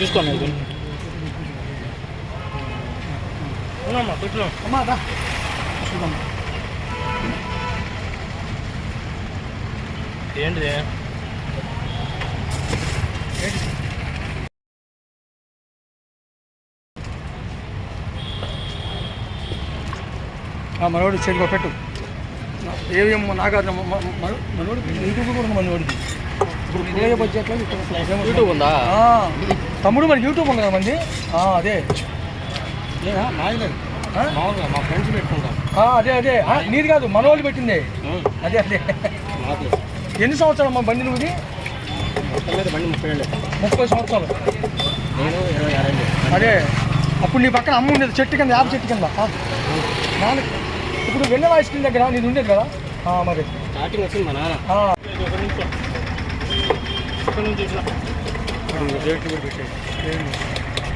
చూసుకోండి అది అవునమ్మా కూర్చున్నాం అమ్మా దా. చూద్దాం ఏంటిది? మనోడు చేతికో పెట్టు. ఏవిఎం నాగార్జున మనోడు యూట్యూబ్ కూడా మనోడికి. ఇప్పుడు ప్లే బడ్జెట్లో యూట్యూబ్ ఉందా? తమ్ముడు మరి యూట్యూబ్ ఉంది కదా మంది అదే. నాయలేదు? మామూలుగా మా ఫ్రెండ్స్ పెట్టుకుంటాం. అదే అదే. నీది కాదు మనోళ్ళు పెట్టింది. అదే అదే. ఎన్ని సంవత్సరాలు అమ్మా బండి మీద బండి ముప్పై సంవత్సరాలు. అదే. అప్పుడు నీ పక్కన అమ్మ ఉండేది చెట్టు కింద యాప చెట్టు కింద. నాన్న ఇప్పుడు వెన్న వాయిస్ కింద దగ్గర నీది ఉండేది కదా? మరి. స్టార్టింగ్ వచ్చింది మా నాన్న. ದೇವರಿಗೆ ಬರ್ಬೇಕಾಗಿತ್ತು